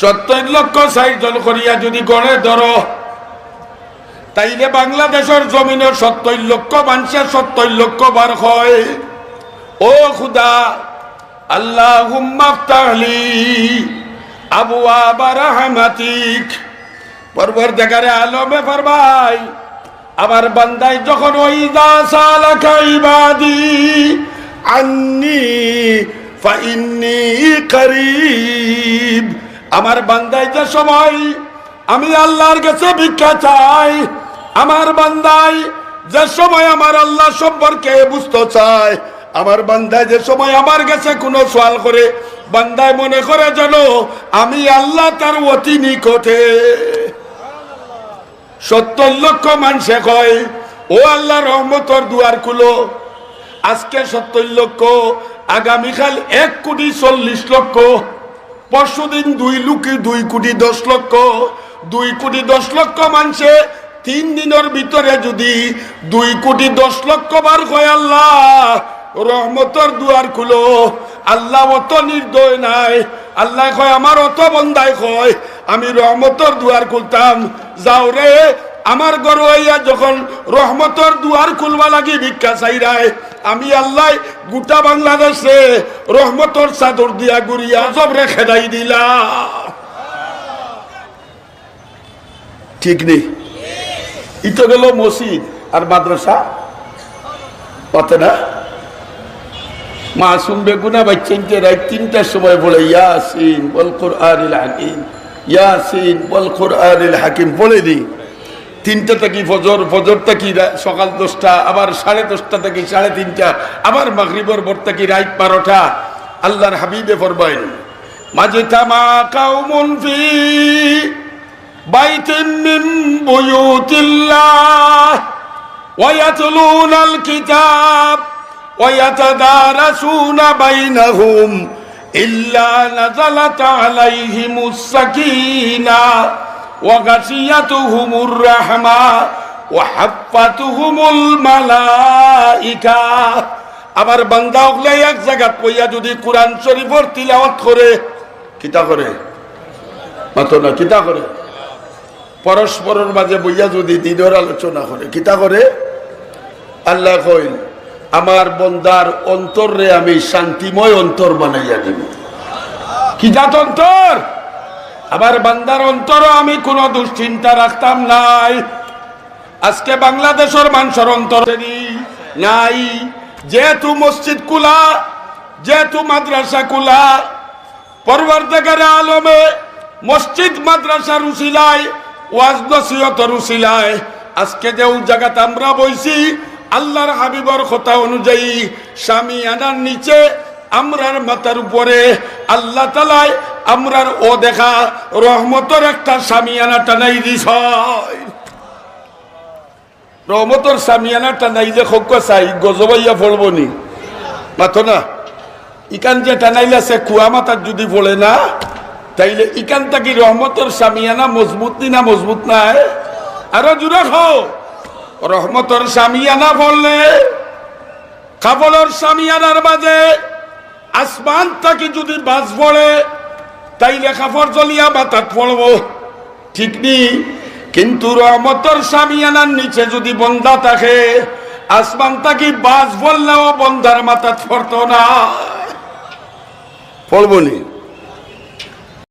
সত্তর লক্ষ ষাট জন করিয়া যদি গড়ে ধরো, তাইলে বাংলাদেশের জমিনের সত্তর লক্ষ মানুষের সত্তর লক্ষ বার হয়। ও খুদা আল্লাহ হুম্মাফতাহলি আবু আবার হামাতিক পরবর দেখারে আলমে ফরমাই আবার বান্দাই যখন ওই দাসালাকা ইবাদি, আন্নি আমার বান্দাই যে সময় আমি আল্লাহর কাছে ভিক্ষা চাই, আমার বান্দাই যে সময় আমার আল্লাহ সম্পর্কে বুঝতে চায়, আমার বান্দায় যে সময় আমার কাছে কোনো সোয়াল করে বান্দায় মনে করে যেন আমি আল্লাহ তার অতি নিকটে। সত্তর লক্ষ মানুষে কয়, ও আল্লাহ রহমতর দুয়ার খুলো। আজকে সত্তর লক্ষ আগামীকাল এক কোটি চল্লিশ লক্ষ, পরশুদিন দুই লুকি দুই কোটি দশ লক্ষ। দুই কোটি দশ লক্ষ মানুষে তিন দিনের ভিতরে যদি দুই কোটি দশ লক্ষ বার কয় আল্লাহ, রহমতর দুয়ার খুলো। আল্লাহ অত নির্দয় নাই, আল্লাহ কয়, আমার অত বন্দায় কয়, আমি রহমতর দুয়ার খুলতাম। যাও রে আমার গরু হইয়া যখন রহমতর দুয়ার খুলবা লাগি, ভিক্ষা চাইরায় আমি আল্লাহ গোটা বাংলাদেশে রহমতর চাদর দিয়া গুড়িয়া সব রে খেদাই দিলা। ঠিক নেই। ইতো গেল মসজিদ আর মাদ্রাসা। পথে না? মাসুম বেগুনা বাচ্চাকে রাত তিনটার সময় বলে, ইয়াসিন বল কোরআনিল হাকিম, ইয়াসিন বল কোরআনিল হাকিম। বলে দিই। তিনটা থেকে ফজর ফজর থেকে সকাল দশটা, আবার সাড়ে দশটা থেকে সাড়ে তিনটা, আবার মাগরিবর বর থেকে রাইট বারোটা। আল্লাহর হাবিবে ফরবাইন মাঝে তামা কাউমন ফি বাইতিন মিন وغشيتهم الرحمة وحفتهم الملائكة আবার বান্দা হলে এক জায়গা কইয়া যদি কোরআন শরীফর তিলাওয়াত করে কিতা করে মাতো না কিতা করে পরস্পরের মাঝে বইয়া যদি দিনের আলোচনা করে কিতা করে আল্লাহ কইল আমার বন্দার অন্তরে আমি শান্তিময় অন্তর বানাইয়া দিব কি জাত অন্তর আবার বান্দার অন্তর আমি কোনো দুশ্চিন্তা রাখতাম নাই। আজকে বাংলাদেশের মানুষের অন্তর নাই। যেহেতু মসজিদ কুলা যেহেতু মাদ্রাসা কুলা পরবর্তীকারে আলমে মসজিদ মাদ্রাসা রুসিলায় ওয়াজ রুসিলায় আজকে যে জায়গাতে আমরা বইছি, আল্লাহর হাবিবর কথা অনুযায়ী স্বামী আনার নিচে আমরার মাথার উপরে আল্লাহ তালায় আমরার ও দেখা রহমতর একটা সামিয়ানা টানাই দিস। রহমতর সামিয়ানা টানাই যে খোক চাই, গজবাইয়া পড়ব নি। মাথো না, ইকান যে টানাইলে সে কুয়া মাথার যদি পড়ে না, তাইলে ইকান তাকি রহমতর সামিয়ানা মজবুত নি না মজবুত নাই? আরও জুড়ে খো রহমতর সামিয়ানা পড়লে কাপড়ের সামিয়ানার মাঝে আসমান তাকে যদি বাস পড়ে তাইলে কাপড় জ্বলিয়া বাতাত পড়ব। ঠিক নি? কিন্তু রহমতর সামিয়ানার নিচে যদি বন্ধা থাকে, আসমান তাকে বাস বললেও বন্ধার মাথা পড়তো না। পড়বনি